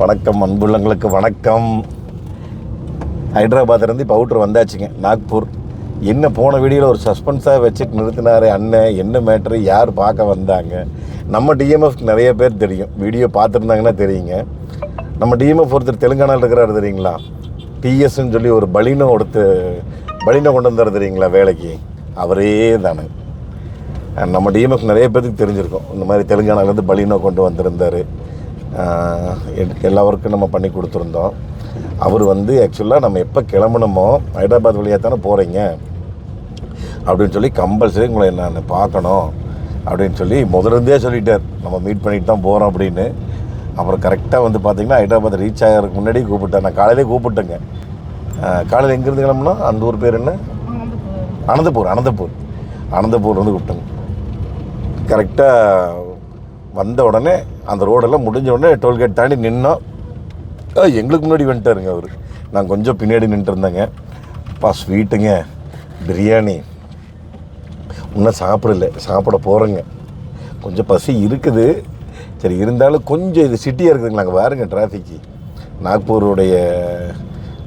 வணக்கம் அன்புள்ளங்களுக்கு வணக்கம். ஹைதராபாத்லேருந்து இப்போ அவுட்ரு வந்தாச்சுங்க நாக்பூர். என்ன போன வீடியோவில் ஒரு சஸ்பென்ஸாக வச்சுட்டு நிறுத்தினார் அண்ணன் என்ன மேட்ரு யார் பார்க்க வந்தாங்க? நம்ம டிஎம்எஃப் நிறைய பேர் தெரியும். வீடியோ பார்த்துருந்தாங்கன்னா தெரியுங்க. நம்ம டிஎம்எஃப் ஒருத்தர் தெலுங்கானாவில் இருக்கிறாரு தெரியுங்களா? டிஎஸ்ன்னு சொல்லி ஒரு பலினோ கொடுத்து பலினோ கொண்டு வந்தார் தெரியுங்களா வேலைக்கு? அவரே தானே. நம்ம டிஎம்எஃப் நிறைய பேருக்கு தெரிஞ்சிருக்கோம். இந்த மாதிரி தெலுங்கானாவிலேருந்து பலினோ கொண்டு வந்திருந்தார். எல்லா ஒர்க்கும் நம்ம பண்ணி கொடுத்துருந்தோம். அவர் வந்து ஆக்சுவலாக நம்ம எப்போ கிளம்பணுமோ ஹைதராபாத் வழியாக தானே போகிறீங்க அப்படின்னு சொல்லி கம்பல்சரி உங்களை நான் பார்க்கணும். அப்படின்னு சொல்லி முதலிருந்தே சொல்லிட்டார். நம்ம மீட் பண்ணிட்டு தான் போகிறோம் அப்படின்னு. அப்புறம் கரெக்டாக வந்து பார்த்தீங்கன்னா ஹைதராபாத் ரீச் ஆகிறதுக்கு முன்னாடி கூப்பிட்டேன் நான் காலையிலே கூப்பிட்டேங்க. காலையில் எங்கேருந்து கிளம்புனா அந்த ஊர் பேர் என்ன? அனந்தபூர். அனந்தபூர். அனந்தபூர் வந்து கூப்பிட்டேங்க. கரெக்டாக வந்த உடனே அந்த ரோடெல்லாம் முடிஞ்ச உடனே டோல்கேட் தாண்டி நின்னோம் ஆ, எங்களுக்கு முன்னாடி வந்துட்டாருங்க அவர். நான் கொஞ்சம் பின்னாடி நின்றுட்டு இருந்தேங்க அப்பா ஸ்வீட்டுங்க பிரியாணி. இன்னும் சாப்பிடல. சாப்பிட போகிறேங்க கொஞ்சம் பசி இருக்குது. சரி இருந்தாலும் கொஞ்சம் இது சிட்டியாக இருக்குதுங்களா? அங்கே பாருங்க டிராஃபிக்கு நாக்பூருடைய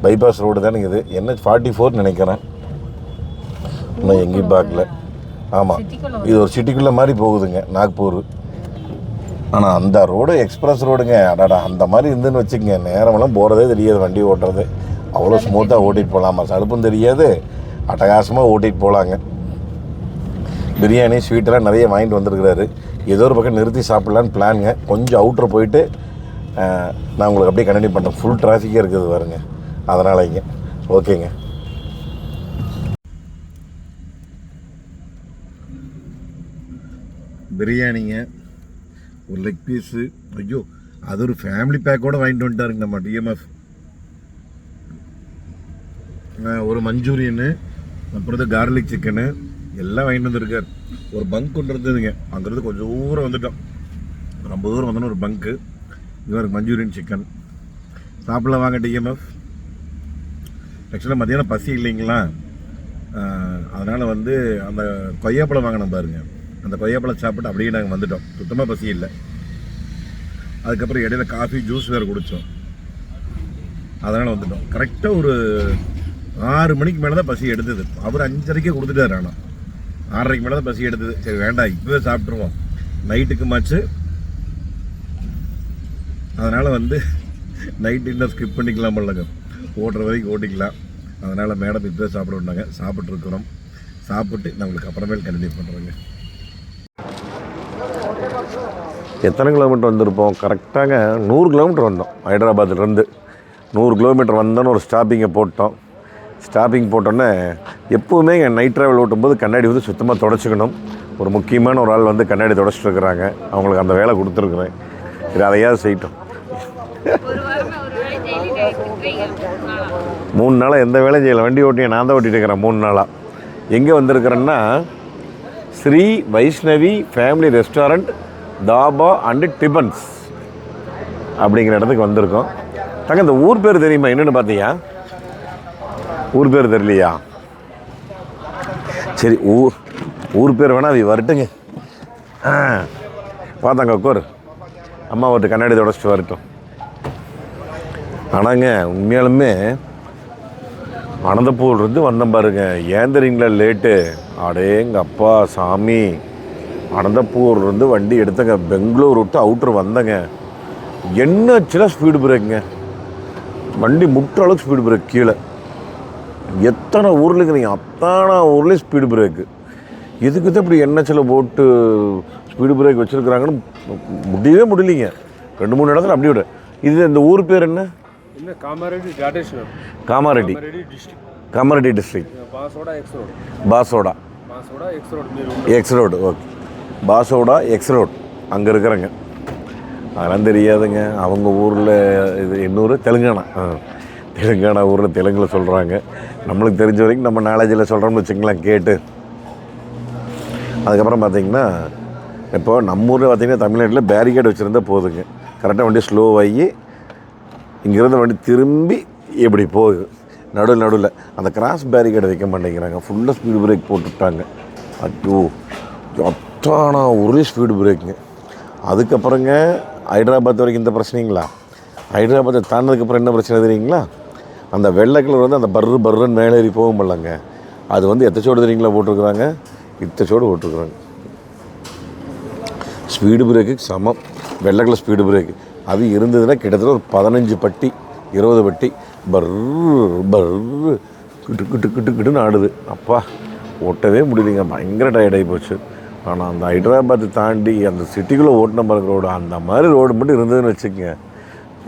பைபாஸ் ரோடு தானே இது. என்ன ஃபார்ட்டி ஃபோர் நினைக்கிறேன். இன்னும் எங்கேயும் பார்க்கல. ஆமாம் இது ஒரு சிட்டிக்குள்ளே மாதிரி போகுதுங்க நாக்பூர். ஆனால் அந்த ரோடு எக்ஸ்பிரஸ் ரோடுங்க. அடாடா அந்த மாதிரி இருந்துன்னு வச்சுக்கங்க. நேரமெல்லாம் போகிறதே தெரியாது வண்டி ஓட்டுறது. அவ்வளோ ஸ்மூத்தாக ஓட்டிகிட்டு போகலாமா. சலுப்பும் தெரியாது. அட்டகாசமாக ஓட்டிகிட்டு போகலாங்க. பிரியாணி ஸ்வீட்டெல்லாம் நிறைய வாங்கிட்டு வந்திருக்கிறாரு. ஏதோ ஒரு பக்கம் நிறுத்தி சாப்பிட்லான்னு பிளானுங்க கொஞ்சம் அவுட்ரு போயிட்டு நான் உங்களுக்கு அப்படியே கண்டினியூ பண்ணுறேன் ஃபுல் டிராஃபிக்கே இருக்குது பாருங்க. அதனால் இங்கே ஓகேங்க பிரியாணிங்க. ஒரு லெக் பீஸு ஐயோ அது ஒரு ஃபேமிலி பேக்கோட வாங்கிட்டு வந்துட்டாருங்க நம்ம டிஎம்எஃப் ஒரு மஞ்சூரியனு அப்புறம் வந்து கார்லிக் சிக்கனு எல்லாம் வாங்கிட்டு வந்திருக்கார். ஒரு பங்க் கொண்டு இருந்ததுங்க. அங்கேருந்து கொஞ்சம் தூரம் வந்துட்டோம். ரொம்ப தூரம் வந்தோன்னு ஒரு பங்க்கு இவருக்கு மஞ்சூரியன் சிக்கன் சாப்பிடலாம் வாங்க டிஎம்எஃப் ஆக்சுவலாக மத்தியானம் பசி இல்லைங்களா? அதனால் வந்து அந்த கொய்யாப்பழம் வாங்கினோம் பாருங்கள் அந்த கொய்யாப்பழம் சாப்பிட்டு அப்படியே நாங்கள் வந்துட்டோம். சுத்தமாக பசி இல்லை. அதுக்கப்புறம் இடையில காஃபி ஜூஸ் வேறு குடித்தோம் அதனால் வந்துட்டோம். கரெக்டாக ஒரு ஆறு மணிக்கு மேலே தான் பசி எடுத்தது. அவர் அஞ்சரைக்கே கொடுத்துட்டாரு ஆனால் ஆறரைக்கு மேலே தான் பசி எடுத்தது. சரி வேண்டாம் இப்போவே சாப்பிட்ருவோம் நைட்டுக்கு மாச்சு. அதனால் வந்து நைட் டின்னர் ஸ்கிப் பண்ணிக்கலாம் இல்லைங்க ஓட்டுற வரைக்கும் ஓட்டிக்கலாம். அதனால் மேடம் இப்போவே சாப்பிட விட்டாங்க. சாப்பிட்ருக்குறோம் சாப்பிட்டு நான் உங்களுக்கு அப்புறமேல் கண்டினியூ பண்ணுறேங்க எத்தனை கிலோமீட்டர் வந்திருப்போம்? கரெக்டாக நூறு கிலோமீட்டர் வந்தோம். ஹைதராபாத்லேருந்து நூறு கிலோமீட்டர் வந்தோன்னு ஒரு ஸ்டாப்பிங்கை போட்டோம். ஸ்டாப்பிங் போட்டோன்னே எப்போவுமே எங்கள் நைட் ட்ராவல் ஓட்டும்போது கண்ணாடி வந்து சுத்தமாக தொடச்சிக்கணும். ஒரு முக்கியமான ஒரு ஆள் வந்து கண்ணாடி தொடச்சிட்டு இருக்கிறாங்க அவங்களுக்கு அந்த வேலை கொடுத்துருக்குறேன். இது அதையாவது செய்யட்டும். மூணு நாளாக எந்த வேலையும் செய்யலை. வண்டி ஓட்டி நான் தான் ஓட்டிகிட்டு இருக்கிறேன் மூணு நாளாக எங்கே வந்திருக்கிறேன்னா Sri Vaishnavi family restaurant dhaba and tiffins அப்படிங்கிற இடத்துக்கு வந்திருக்கோம். தங்க இந்த ஊர் பேர் தெரியுமா? என்னென்னு பார்த்தியா? ஊர் பேர் தெரியலையா? சரி ஊர் ஊர் பேர் வேணால் அது வரட்டுங்க. ஆ பார்த்தாங்க உட்கார் அம்மா ஒரு கண்ணாடி தொடச்சிட்டு வரட்டும். ஆனாங்க உண்மையாலுமே அனந்தப்பூர்லேருந்து வந்தேன் பாருங்க. ஏன் தெரியுங்களா லேட்டு அடேங்க அப்பா சாமி. அனந்தப்பூர்லேருந்து வண்டி எடுத்தங்க. பெங்களூர் விட்டு அவுட்ரு வந்தேங்க. என்ன சில ஸ்பீடு பிரேக்குங்க வண்டி முற்ற அளவுக்கு ஸ்பீடு பிரேக் கீழே. எத்தனை ஊரில் இருக்கிறீங்க அத்தனை ஊர்லேயும் ஸ்பீடு பிரேக்கு இதுக்கு தான் இப்படி என்ன சில போட்டு ஸ்பீடு பிரேக் வச்சுருக்குறாங்கன்னு முடியவே முடியலைங்க. ரெண்டு மூணு இடத்துல அப்படி விட. இது இந்த ஊர் பேர் என்ன? காமாரெட்டி காமாரெட்டி. டிஸ்ட்ரிக்ட் பாசோடா எக்ஸ் ரோடு பாசோடா. எக்ஸ் ரோடு ஓகே பாசோடா எக்ஸ்ரோட் அங்கே இருக்கிறேங்க. அதெல்லாம் தெரியாதுங்க. அவங்க ஊரில் இது இன்னொரு தெலுங்கானா. தெலுங்கானா ஊரில் தெலுங்கில் சொல்கிறாங்க நம்மளுக்கு தெரிஞ்ச வரைக்கும் நம்ம நாலேஜில் சொல்கிறோம்னு வச்சுக்கலாம் கேட்டு. அதுக்கப்புறம் பார்த்தீங்கன்னா இப்போ நம்ம ஊரில் பார்த்திங்கன்னா தமிழ்நாட்டில் பேரிகேட் வச்சுருந்தா போதுங்க. கரெக்டாக வண்டி ஸ்லோவாகி இங்கேருந்து வண்டி திரும்பி இப்படி போகுது. நடுவில் நடுவில். அந்த கிராஸ் பேரிகேட் வைக்க மாட்டேங்கிறாங்க. ஃபுல்லாக ஸ்பீடு பிரேக் போட்டுட்டாங்க. ஐயோ ஆனால் ஒரே ஸ்பீடு பிரேக்குங்க அதுக்கப்புறங்க ஹைதராபாத் வரைக்கும் இந்த பிரச்சனைங்களா? ஹைதராபாத்தை தாண்டினதுக்கப்புறம் என்ன பிரச்சனை தெரியுங்களா? அந்த வெள்ளை கலர் வந்து அந்த பர்ரு பர்ருன்னு மேலே ஏறி போகும்பல்லங்க அது வந்து எத்தச்சோடு சோடு தெரியுங்களா போட்டிருக்கிறாங்க? இத்தச்சோடு சோடு போட்டிருக்குறாங்க. ஸ்பீடு பிரேக்கு சமம். வெள்ளை கலர் ஸ்பீடு பிரேக்கு அது இருந்ததுன்னா கிட்டத்தட்ட ஒரு பதினஞ்சு பட்டி இருபது பட்டி பர்ரு பர்ரு கிட்டு கிட்டு கிட்டு கிட்டுன்னு ஆடுது. அப்பா ஓட்டவே முடியலைங்க. பயங்கர டயர்டாகி போச்சு. ஆனால் அந்த ஹைதராபாத்தை தாண்டி அந்த சிட்டிக்குள்ளே ஓட்டின பாருங்க ரோடு அந்த மாதிரி ரோடு மட்டும் இருந்ததுன்னு வச்சுக்கோங்க.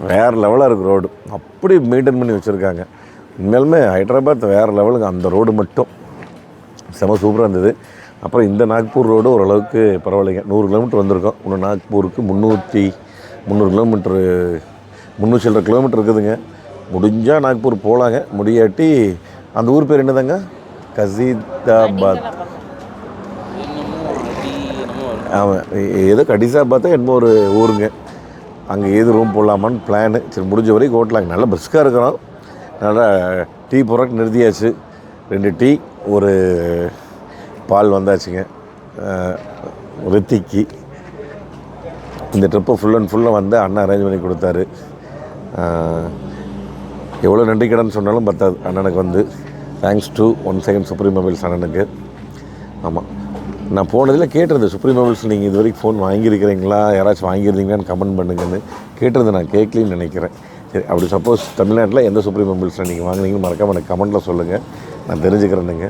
வேறு லெவலாக இருக்குது ரோடு அப்படி மெயின்டைன் பண்ணி வச்சுருக்காங்க. உண்மையிலுமே ஹைதராபாத் வேறு லெவலுக்கு அந்த ரோடு மட்டும். செம சூப்பராக இருந்தது. அப்புறம் இந்த நாக்பூர் ரோடு ஓரளவுக்கு பரவாயில்லைங்க. நூறு கிலோமீட்டர் வந்திருக்கோம். இன்னும் நாக்பூருக்கு முந்நூற்றி முந்நூறு கிலோமீட்ரு முந்நூற்றி சில்லரை கிலோமீட்டர் இருக்குதுங்க. முடிஞ்சால் நாக்பூர் போகலாங்க முடியாட்டி அந்த ஊர் பேர் என்னதாங்க? கசீதாபாத். ஆமாம் ஏதோ கடிசாபாத்தா என்னமோ ஒரு ஊருங்க. அங்கே ஏது ரூம் போடலாமான்னு பிளானு சரி முடிஞ்ச வரைக்கும் ஓட்டலாங்க நல்லா பிரிஸ்காக இருக்கிறோம் நல்லா டீ ப்ராடக்ட் நிறுத்தியாச்சு. ரெண்டு டீ ஒரு பால் வந்தாச்சுங்க. ரித்திக்கு. இந்த ட்ரிப்பை ஃபுல் அண்ட் ஃபுல்லாக வந்து அண்ணன் அரேஞ்ச் பண்ணி கொடுத்தாரு. எவ்வளோ நன்றி கடன் சொன்னாலும் பத்தாது. அண்ணனுக்கு வந்து thanks to one second supreme mobiles அண்ணனுக்கு. ஆமாம் நான் போனதில் கேட்டிருந்தேன். சுப்ரீம் மொபைல்ஸ் நீங்கள் இது வரைக்கும் ஃபோன் வாங்கியிருக்கிறீங்களா? யாராச்சும் வாங்கியிருந்தீங்களான்னு கமெண்ட் பண்ணுங்கன்னு கேட்டிருந்தேன். நான் கேட்கலன்னு நினைக்கிறேன். சரி அப்படி சப்போஸ் தமிழ்நாட்டில் எந்த சுப்ரீம் மொபைல்ஸில் நீங்கள் வாங்குனீங்கன்னு மறக்காம எனக்கு கமெண்ட்டில் சொல்லுங்கள் நான் தெரிஞ்சுக்கிறேனுங்க.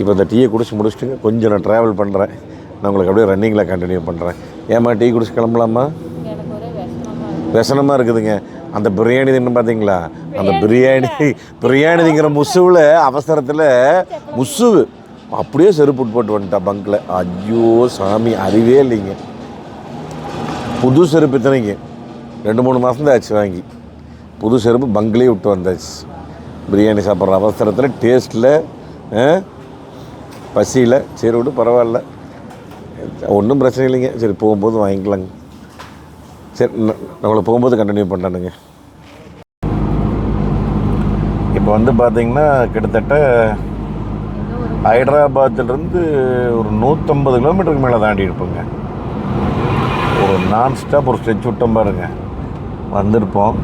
இப்போ இந்த டீயை குடிச்சு முடிச்சுட்டுங்க. கொஞ்சம் நான் ட்ராவல் பண்ணுறேன் நான் உங்களுக்கு அப்படியே ரன்னிங்கில் கண்டினியூ பண்ணுறேன் ஏம்மா டீ குடிச்சு கிளம்பலாமா? விஷனமாக இருக்குதுங்க. அந்த பிரியாணி தின்னு பார்த்தீங்களா அந்த பிரியாணி பிரியாணி திங்கிற முசுவில் அவசரத்தில் முசுவு. அப்படியே செருப்பு போட்டு வந்துட்டா பங்கில் ஐயோ சாமி அறிவே இல்லைங்க. புது செருப்பு இத்தனைங்க ரெண்டு மூணு மாதம் தான் ஆச்சு வாங்கி. புது செருப்பு பங்கிலே விட்டு வந்தாச்சு. பிரியாணி சாப்பிட்ற அவசரத்தில் டேஸ்ட்டில் பசியில் சரி விட்டு பரவாயில்ல. ஒன்றும் பிரச்சனை இல்லைங்க. சரி போகும்போது வாங்கிக்கலாங்க. சரி நம்மளை போகும்போது கண்டினியூ பண்ணணுங்க இப்போ வந்து பார்த்திங்கன்னா கிட்டத்தட்ட ஹைதராபாத்திலிருந்து ஒரு நூற்றம்பது கிலோமீட்டருக்கு மேலே தாண்டி இருப்போங்க. ஒரு நான் ஸ்டாப் ஒரு ஸ்ட்ரெச் விட்டோம் பாருங்க. வந்திருப்போம்.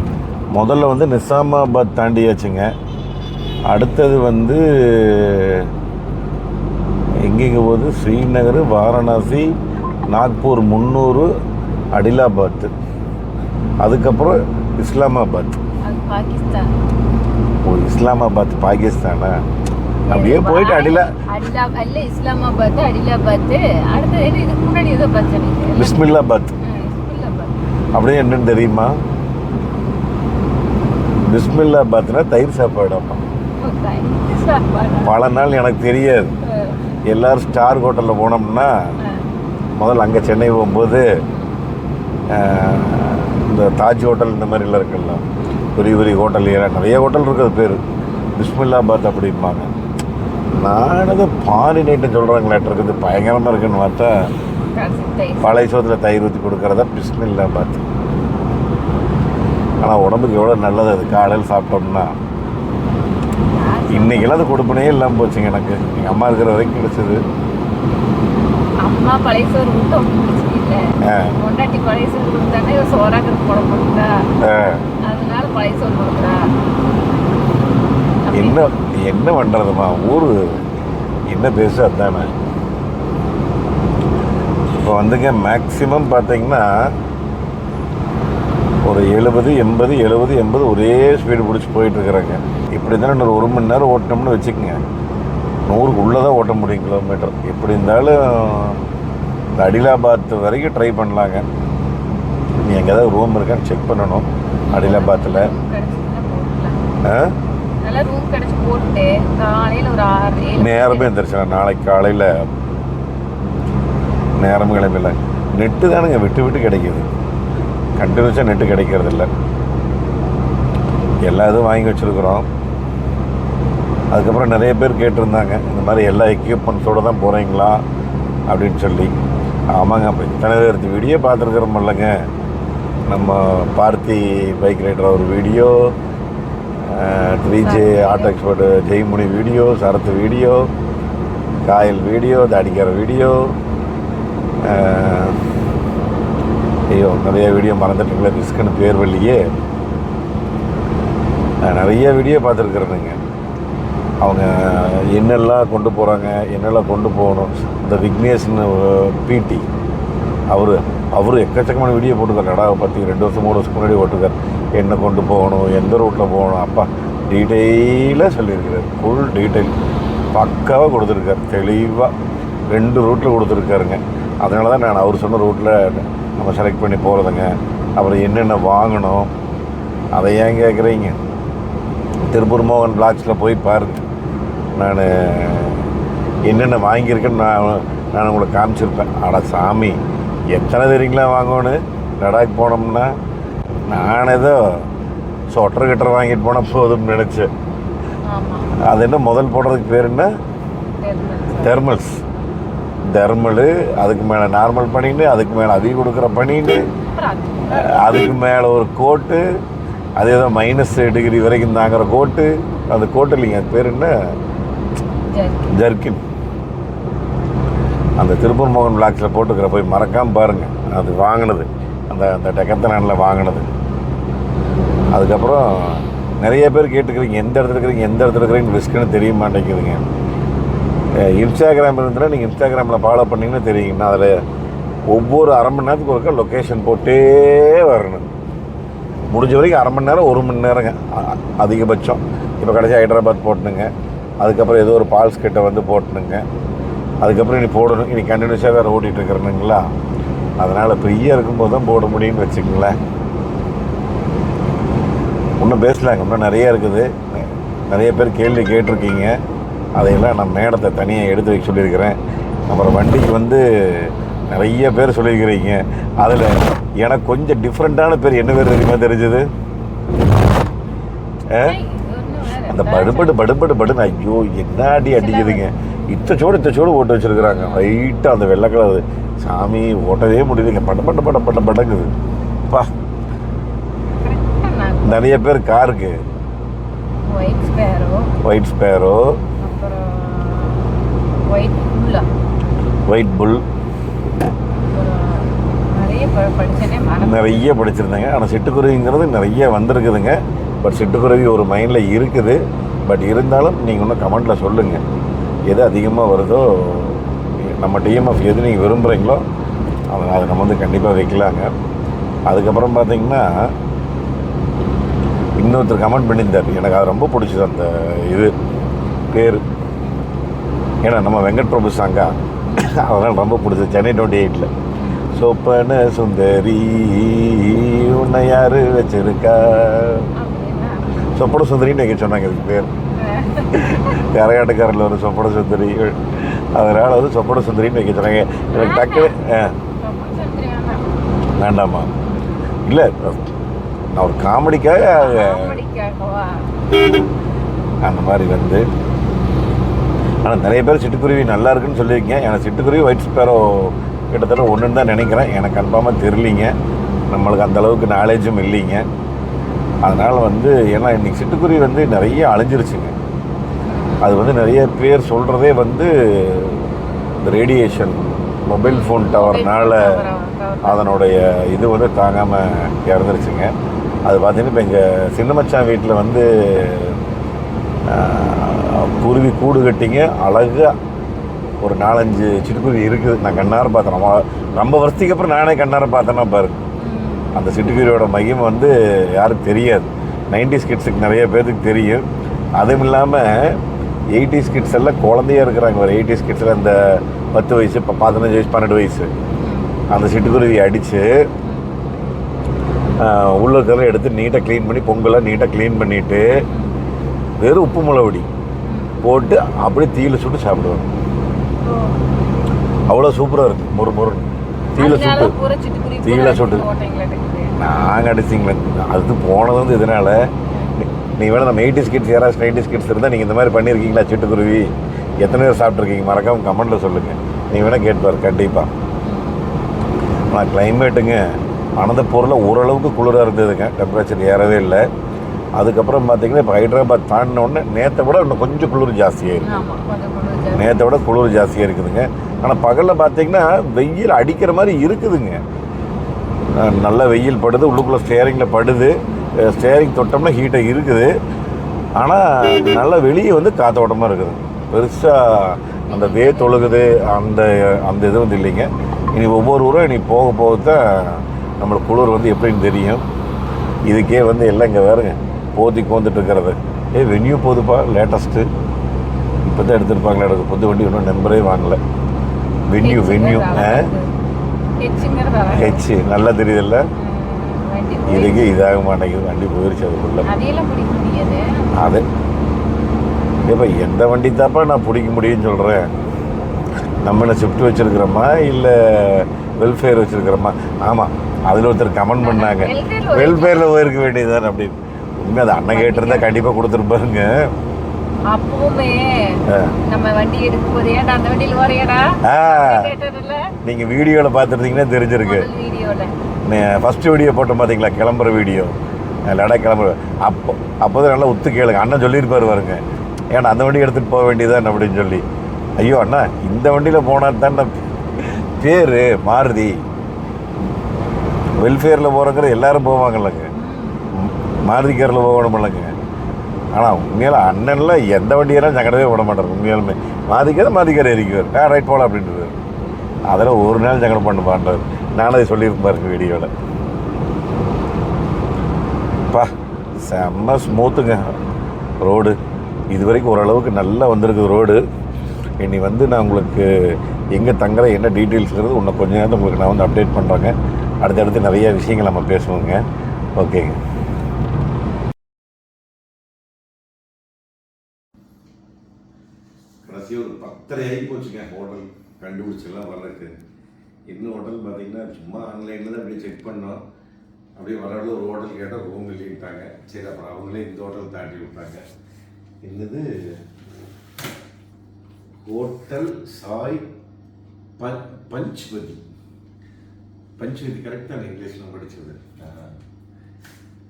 முதல்ல வந்து நிசாமாபாத் தாண்டியாச்சுங்க. அடுத்தது வந்து எங்கெங்கே போகுது? ஸ்ரீநகர் வாரணாசி நாக்பூர் முந்நூறு அடிலாபாத். அதுக்கப்புறம் இஸ்லாமாபாத். ஓ இஸ்லாமாபாத் பாகிஸ்தானா? அப்படியே போயிட்டு அடிலா அடிலா அல்ல இஸ்லாமாபாத் அடிலாபாத் அடுத்தது என்ன இதுக்கு முன்னாடி ஏதோ இருக்கு. பிஸ்மில்லாபாத். அப்படியே என்னன்னு தெரியுமா? பிஸ்மில்லாபாத்னா தயிர் சாப்பாடாமா. பல நாள் எனக்கு தெரியாது. எல்லாரும் ஸ்டார் ஹோட்டலில் போனோம்னா முதல்ல அங்கே சென்னை போகும்போது இந்த தாஜ் ஹோட்டல் இந்த மாதிரிலாம் இருக்குல்ல. பெரிய பெரிய ஹோட்டல் ஏன்னா நிறைய ஹோட்டல் இருக்குது பேர். பிஸ்மில்லாபாத் அப்படிம்பாங்க. நான் அது நைட்டு சொல்கிறாங்களாட்டு இருக்குது. பயங்கரமாக இருக்குன்னு பார்த்தா. பழைய சோத்தில் தயிர் ஊற்றி கொடுக்குறதா பிஸ்மில்லாபாத் ஆனால் உடம்புக்கு எவ்வளோ நல்லது அது. காலையில் சாப்பிட்டோம்னா. இன்னைக்கெல்லாம் அது கொடுப்பனே இல்லாமல் போச்சுங்க எனக்கு. எங்கள் அம்மா இருக்கிற வரைக்கும் கிடைச்சது. அம்மா பழைய சோறு இல்லை. ஆ. பொண்டாட்டி பழைய சோறு கொடுத்தானே இவ சோறாக்கிறது போட போட்டுட்டா அஹ், அதனால பழைய சோறு கொடுக்குறா. அப்படி. என்ன என்ன பண்ணுறதுமா ஊர். என்ன பேசு அதானே? இப்போ வந்துங்க மேக்ஸிமம் பார்த்தீங்கன்னா ஒரு எழுபது எண்பது எழுபது எண்பது ஒரே ஸ்பீடு பிடிச்சி போயிட்டுருக்குறாங்க. இப்படி தானே இன்னொரு ஒரு மணி நேரம் ஓட்டினோம்னு வச்சுக்கோங்க. நூறுக்கு உள்ளே தான் ஓட்ட முடியும் கிலோமீட்டர் எப்படி இருந்தாலும் இந்த அடிலாபாத் வரைக்கும் ட்ரை பண்ணலாங்க. நீ எங்கேயாவது ரூம் இருக்கான்னு செக் பண்ணணும் அடிலாபாத்தில். ஆ? நல்ல ரூம் கிடைச்சு போட்டு காலையில் ஒரு ஆறு ஏழு நேரமே எந்திரிச்சேன் நாளைக்கு காலையில் நேரம் கிளம்பில நெட்டு தானுங்க விட்டு விட்டு கிடைக்கிது. கண்டினியூஸாக நெட்டு கிடைக்கிறது இல்லை. எல்லா இதுவும் வாங்கி வச்சுருக்குறோம். அதுக்கப்புறம் நிறைய பேர் கேட்டிருந்தாங்க இந்த மாதிரி எல்லா எக்யூப்மெண்ட்ஸோடு தான் போகிறீங்களா அப்படின்னு சொல்லி. ஆமாங்க அப்போ இத்தனை பேர் வீடியோ பார்த்துருக்குறோம் இல்லைங்க. நம்ம பார்த்தி பைக் ரைடர் ஒரு video three J auto expert Jaimuni video Sarath video Kayal video தாடிக்கார video ஐயோ நிறைய வீடியோ மறந்துட்டுங்களே ரிஸ்க்குன்னு பேர் வழியே நான் நிறைய வீடியோ பார்த்துருக்குறேனுங்க. அவங்க என்னெல்லாம் கொண்டு போகிறாங்க என்னெல்லாம் கொண்டு போகணும் இந்த விக்னேஷ்னு பிடி அவர் அவர் எக்கச்சக்கமான வீடியோ போட்டிருக்காரு. லடாவை பற்றி ரெண்டு வருஷம் மூணு வருஷம் முன்னாடி போட்டிருக்காரு என்ன கொண்டு போகணும் எந்த ரூட்டில் போகணும் அப்பா டீட்டெயிலாக சொல்லியிருக்கிறார். ஃபுல் டீட்டெயில் பக்காவாக கொடுத்துருக்காரு. தெளிவாக ரெண்டு ரூட்டில் கொடுத்துருக்காருங்க. அதனால தான் நான் அவர் சொன்ன ரூட்டில் நம்ம செலக்ட் பண்ணி போகிறதுங்க அப்புறம் என்னென்ன வாங்கணும் அதை ஏன் கேட்குறீங்க திருப்பூர் மோகன் பிளாக்ஸில் போய் பாருங்க நான் என்னென்ன வாங்கியிருக்கேன்னு நான் நான் உங்களுக்கு காமிச்சிருப்பேன். அட சாமி எத்தனை தெரியுங்களா வாங்கணும் லடாக் போனோம்னா நான் ஏதோ சொட்டர் கிட்டர் வாங்கிட்டு போனால் போதும்னு நினச்சேன் அது என்ன முதல் போடுறதுக்கு பேர் என்ன. தெர்மல்ஸ் தெர்மலு அதுக்கு மேலே நார்மல் பண்ணின்னு அதுக்கு மேலே அவி கொடுக்குற பண்ணின்னு அதுக்கு மேலே ஒரு கோட்டு அது ஏதோ மைனஸ் டிகிரி வரைக்கும் தாங்கிற கோட்டு அந்த கோட்டு இல்லைங்க அது பேர் என்ன. ஜர்க்கின் அந்த திருப்பூர் மோகன் பிளாக்ஸில் போட்டுக்கிற போய் மறக்காமல் பாருங்கள் அது வாங்கினது. அந்த அந்த டெக்கத்தனானில் வாங்கினது. அதுக்கப்புறம் நிறைய பேர் கேட்டுக்கிறீங்க எந்த இடத்துல இருக்கிறீங்க எந்த இடத்துல இருக்கிறீங்க ரிஸ்க்குன்னு தெரிய மாட்டேங்குதுங்க. இன்ஸ்டாகிராம் இருந்தால் நீங்கள் இன்ஸ்டாகிராமில் ஃபாலோ பண்ணிங்கன்னா தெரியுங்கண்ணா அதில் ஒவ்வொரு அரை மணி நேரத்துக்கு ஒருக்கா லொக்கேஷன் போட்டே வரணும். முடிஞ்ச வரைக்கும் அரை மணி நேரம் ஒரு மணி நேரங்க அதிகபட்சம். இப்போ கடைசி ஹைதராபாத் போட்டணுங்க அதுக்கப்புறம் ஏதோ ஒரு பால்ஸ் கிட்ட வந்து போட்டணுங்க அதுக்கப்புறம் இனி போடணும். இனி கண்டினியூஸாக வேறு ஓட்டிகிட்டு இருக்கிறனுங்களா? அதனால் ஃப்ரீயாக இருக்கும்போது தான் போட முடியும்னு வச்சுங்களேன் இன்னும் பேசலாங்க. இன்னும் நிறைய இருக்குது. நிறைய பேர் கேள்வி கேட்டிருக்கீங்க. அதையெல்லாம் நான் மேடத்தை தனியாக எடுத்து வைக்க சொல்லியிருக்கிறேன். அப்புறம் வண்டிக்கு வந்து நிறைய பேர் சொல்லியிருக்கிறீங்க. அதில் எனக்கு கொஞ்சம் டிஃப்ரெண்ட்டான பேர் என்ன பேர் தெரியுமா தெரிஞ்சது. அந்த படுபடு படுபடு படுன்னு ஐயோ என்ன அடி அடிக்குதுங்க. இத்த சோடு இத்த சோடு ஓட்டு வச்சிருக்கிறாங்க. ஹைட்டாக அந்த வெள்ளை கலர் சாமி ஓட்டவே முடியலைங்க. பட பட பட பட படங்குது. பா. நிறைய பேர் காருக்கு. ஒயிட் ஸ்பேரோ ஒயிட் புல் நிறைய படிச்சிருந்தேங்க. ஆனால் சிட்டுக்குருவிங்கிறது நிறைய வந்திருக்குதுங்க. பட் சிட்டுக்குருவி ஒரு மைண்டில் இருக்குது. பட் இருந்தாலும் நீங்கள் இன்னும் கமெண்ட்டில் சொல்லுங்கள் எது அதிகமாக வருதோ நம்ம டிஎம்எஃப் எது நீங்கள் விரும்புகிறீங்களோ அதை அதை நம்ம வந்து கண்டிப்பாக வைக்கலாங்க. அதுக்கப்புறம் பார்த்தீங்கன்னா இன்னொருத்தர் கமெண்ட் பண்ணியிருந்தார். எனக்கு அது ரொம்ப பிடிச்சது அந்த இது பேர். ஏன்னா நம்ம வெங்கட் பிரபு சாங்கா அதனால் ரொம்ப பிடிச்சது சென்னை டுவெண்ட்டி எயிட்டில் சொப்பன சுந்தரி உன்னை யாரு வச்சிருக்கா? சொப்பன சுந்தரின்னு வைக்க சொன்னாங்க இதுக்கு பேர். கரகாட்டுக்காரில் ஒரு சொப்பன சுந்தரி. அதனால் வந்து சொப்பன சுந்தரின்னு வைக்க சொன்னாங்க. எனக்கு டக்கு. வேண்டாமா? இல்லை நான் ஒரு காமெடிக்காக? அந்த மாதிரி வந்து. ஆனால் நிறைய பேர் சிட்டுக்குருவி நல்லா இருக்குன்னு சொல்லியிருக்கீங்க. எனக்கு சிட்டுக்குருவி ஒயிட் ஸ்பேரோ கிட்டத்தட்ட ஒன்றுன்னு தான் நினைக்கிறேன். எனக்கு கன்ஃபார்மாக தெரியலிங்க. நம்மளுக்கு அந்த அளவுக்கு நாலேஜும் இல்லைங்க. அதனால் வந்து ஏன்னா இன்றைக்கி சிட்டுக்குருவி வந்து நிறைய அழிஞ்சிருச்சுங்க. அது வந்து நிறைய பேர் சொல்கிறதே வந்து இந்த ரேடியேஷன் மொபைல் ஃபோன் டவர்னால அதனுடைய இது வந்து தாங்காமல் இறந்துருச்சுங்க. அது பார்த்தீங்கன்னா இப்போ எங்கள் சின்ன மச்சான் வீட்டில் வந்து குருவி கூடு கட்டிங்க அழகாக ஒரு நாலஞ்சு சிட்டுக்குருவி இருக்குது. நான் கண்ணார பார்த்தேன். நம்ம ரொம்ப வருஷத்துக்கு அப்புறம் நானே கண்ணார பார்த்தேன்னா பாரு. அந்த சிட்டுக்குருவியோட மகிமை வந்து யாருக்கும் தெரியாது. நைன்டிஸ் கிட்ஸுக்கு நிறைய பேருக்கு தெரியும். அதுவும் இல்லாமல் எயிட்டிஸ் கிட்ஸ் எல்லாம் குழந்தையா இருக்கிறாங்க ஒரு எயிட்டிஸ் கிட்ஸில் இந்த பத்து வயசு இப்போ பதினஞ்சு வயசு பன்னெண்டு வயசு. அந்த சிட்டுக்குருவி அடித்து உள்ள இருக்கிறத எடுத்து நீட்டாக க்ளீன் பண்ணி பொங்கலாக நீட்டாக க்ளீன் பண்ணிவிட்டு வெறும் உப்பு மிளகுடி போட்டு அப்படியே தீயில சுட்டு சாப்பிடுவாங்க. அவ்வளோ சூப்பராக இருக்கும். முறு முருன்னு தீயில சுட்டு. தீயில சுட்டு. நாங்கள் அடிச்சிங்களே. அது போனது வந்து இதனால நீ- நீ வேணா நம்ம எயிட்டிஸ் கிட்ஸ் யாராவது நைன்டிஸ் கிட்ஸ் இருந்தால் நீங்கள் இந்த மாதிரி பண்ணியிருக்கீங்களா சிட்டுக்குருவி? எத்தனை பேர் சாப்பிட்ருக்கீங்க மறக்காம கமெண்ட்டில் சொல்லுங்கள் நீங்கள் வேணால் கேட்பார் கண்டிப்பாக ஆனால் கிளைமேட்டுங்க அனந்தபூரில் ஓரளவுக்கு குளிராக இருந்ததுங்க. டெம்பரேச்சர் ஏறவே இல்லை. அதுக்கப்புறம் பார்த்தீங்கன்னா இப்போ ஹைதராபாத் தாண்டின உடனே நேற்றை விட இன்னும் கொஞ்சம் குளிர் ஜாஸ்தியாக இருக்குது நேற்றை விட குளிர் ஜாஸ்தியாக இருக்குதுங்க. ஆனால் பகலில் பார்த்தீங்கன்னா வெயில் அடிக்கிற மாதிரி இருக்குதுங்க. நல்ல வெயில் படுது உள்ளுக்குள்ளே ஸ்டேரிங்கில் படுது. ஸ்டேரிங் தொட்டோம்னா ஹீட்டாக இருக்குது. ஆனால் நல்லா வெளியே வந்து காத்தோட்டமாக இருக்குது. பெருசாக அந்த வே தொழுகுது அந்த அந்த இது வந்து இல்லைங்க. இனி ஒவ்வொரு ஊரும் இனி போக போக தான் நம்மளுக்கு குளிர் வந்து எப்படின்னு தெரியும். இதுக்கே வந்து எல்லாம் இங்கே வேறுங்க. போத்தி கோந்துட்டு இருக்கிறது. ஏ வென்யூ போகுதுப்பா லேட்டஸ்ட்டு இப்போ தான் எடுத்துருப்பாங்களே எனக்கு புது வண்டி இன்னும் நம்பரே வாங்கல. Venue venue. ஹெச் நல்லா தெரியுதுல்ல? இதுக்கு இதாக மாட்டேங்குது. வண்டி போயிருச்சு அதுக்குள்ள அது. இப்போ எந்த வண்டி தாப்பா நான் பிடிக்க முடியும்னு சொல்கிறேன் நம்ம என்ன ஷிஃப்ட் வச்சுருக்கிறோமா? இல்லை வெல்ஃபேர் வச்சுருக்கிறோமா? ஆமாம் அதில் ஒருத்தர் கமெண்ட் பண்ணாங்க. வெல்ஃபேரில் போயிருக்க வேண்டியதுதான் அப்படின்னு. உண்மை அது அண்ணன் கேட்டிருந்தா கண்டிப்பாக கொடுத்துருப்பாருங்க. அப்பவுமே. நம்ம வண்டி எடுக்கும் போது ஏன்டா அந்த வண்டியில் வரையடா ஆ. கேட்டதில்ல நீங்கள் வீடியோவில் பார்த்துருந்தீங்கன்னா தெரிஞ்சிருக்கு. வீடியோல. ஃபஸ்ட்டு வீடியோ போட்டோம் பார்த்தீங்களா கிளம்புற வீடியோ லடாக் கிளம்புற அப்போ அப்போ தான் நல்லா ஒத்து கேளுங்க. அண்ணன் சொல்லியிருப்பார் பாருங்க. ஏன்னா அந்த வண்டி எடுத்துகிட்டு போக வேண்டியதான் அப்படின்னு சொல்லி. ஐயோ அண்ணா இந்த வண்டியில் போனால் தான் பேர்? மாருதி. வெல்ஃபேரில் போகிறங்கிற எல்லாரும் போவாங்கல்லங்க. மாருதி கேரில் போகணுமில்லங்க. ஆனால் உண்மையில அண்ணன்லாம் எந்த வண்டியெல்லாம் சங்கடவே விட மாட்டார் உண்மையாலுமே. மாதிக்கார மாதிக்கார இருக்கிறார் ஆ ரைட் போகலாம் அப்படின்ட்டு அதில் ஒரு நாள் சங்கடம் பண்ண மாட்டார் நானே பாருங்க வீடியோவில் பா செம்ம ஸ்மூத்துங்க ரோடு இது வரைக்கும் ஓரளவுக்கு நல்லா வந்திருக்குது ரோடு இனி வந்து நான் உங்களுக்கு எங்கே தங்குற என்ன டீட்டெயில்ஸ்ங்கிறது இன்னும் கொஞ்ச நேரத்தில் உங்களுக்கு நான் வந்து அப்டேட் பண்ணுறேங்க அடுத்தடுத்து நிறைய விஷயங்கள் நம்ம பேசுவோங்க. ஓகேங்க கடைசி ஒரு பத்தரை ஆகி போச்சுங்க. ஹோட்டல் கண்டுபிடிச்செல்லாம் வர்றதுக்கு. இன்னும் ஹோட்டல் பார்த்தீங்கன்னா சும்மா ஆன்லைனில் தான் அப்படியே செக் பண்ணோம். அப்படியே வரல ஒரு ஹோட்டல் கேட்டால் ரூம் இல்லைன்ட்டாங்க. சரி அப்புறம் அவங்களே இந்த ஹோட்டல் தாண்டி விட்டாங்க. என்னது? ஹோட்டல் சாய் ப பஞ்ச்வதி. பஞ்ச்வதி கரெக்டாக இங்கிலீஷில் படித்தது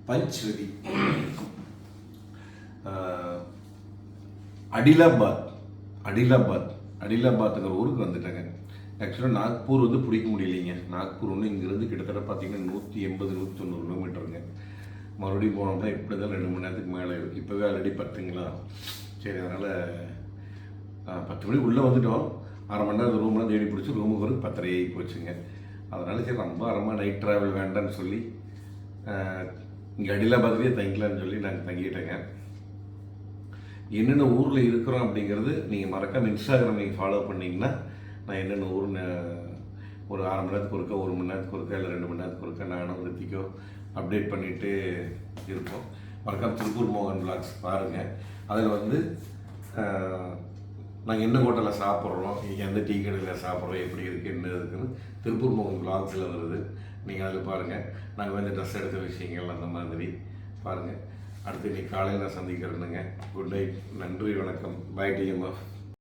பஞ்ச்வதி. அடிலாபாத். அடிலாபாத். அடிலாபாத்துங்கிற ஊருக்கு வந்துட்டாங்க. ஆக்சுவலாக நாக்பூர் வந்து பிடிக்க முடியலைங்க. நாக்பூர் ஒன்று இங்கேருந்து கிட்டத்தட்ட பார்த்தீங்கன்னா நூற்றி எண்பது நூற்றி தொண்ணூறு கிலோமீட்டருங்க. மறுபடியும் போனோம்னா இப்படி தான் ரெண்டு மணி நேரத்துக்கு மேலே இருக்குது இப்போவே ஆல்ரெடி பத்துங்களா? சரி அதனால் பத்து மணிக்கு உள்ளே வந்துட்டோம். அரை மணி நேரம் ரூம்லாம் தேடி பிடிச்சி ரூமுக்கு ஒரு பத்தரை ஆகி போச்சுங்க. அதனால சரி ரொம்ப அரமாக நைட் ட்ராவல் வேண்டாம்னு சொல்லி இங்கே அடிலாபாத்லேயே தங்கிக்கலாம்னு சொல்லி நாங்கள் தங்கிட்டேங்க. என்னென்ன ஊரில் இருக்கிறோம் அப்படிங்கிறது நீங்கள் மறக்காமல் இன்ஸ்டாகிராம் நீங்கள் ஃபாலோ பண்ணிங்கன்னா நான் என்னென்ன ஊர்னு ஒரு அரை மணி நேரத்துக்கு ஒருக்கா ஒரு மணி நேரத்துக்கு ஒருக்கா இல்லை ரெண்டு மணி நேரத்துக்கு ஒருக்கா நானும் ரித்திக்கோ அப்டேட் பண்ணிகிட்டு இருப்போம். மறக்காம திருப்பூர் மோகன் பிளாக்ஸ் பாருங்கள் அதில் வந்து நாங்கள் என்ன ஹோட்டலில் சாப்பிட்றோம் எந்த டீ கடையில் சாப்பிட்றோம் எப்படி இருக்குது என்ன இருக்குன்னு திருப்பூர் மோகன் பிளாக்ஸில் வருது. நீங்கள் அதில் பாருங்கள் நாங்கள் வந்து ட்ரெஸ் எடுத்த விஷயங்கள் அந்த மாதிரி பாருங்கள் அடுத்து இன்னைக்கு காலையில் சந்திக்கிறேனுங்க. குட் நைட் நன்றி வணக்கம். By TMF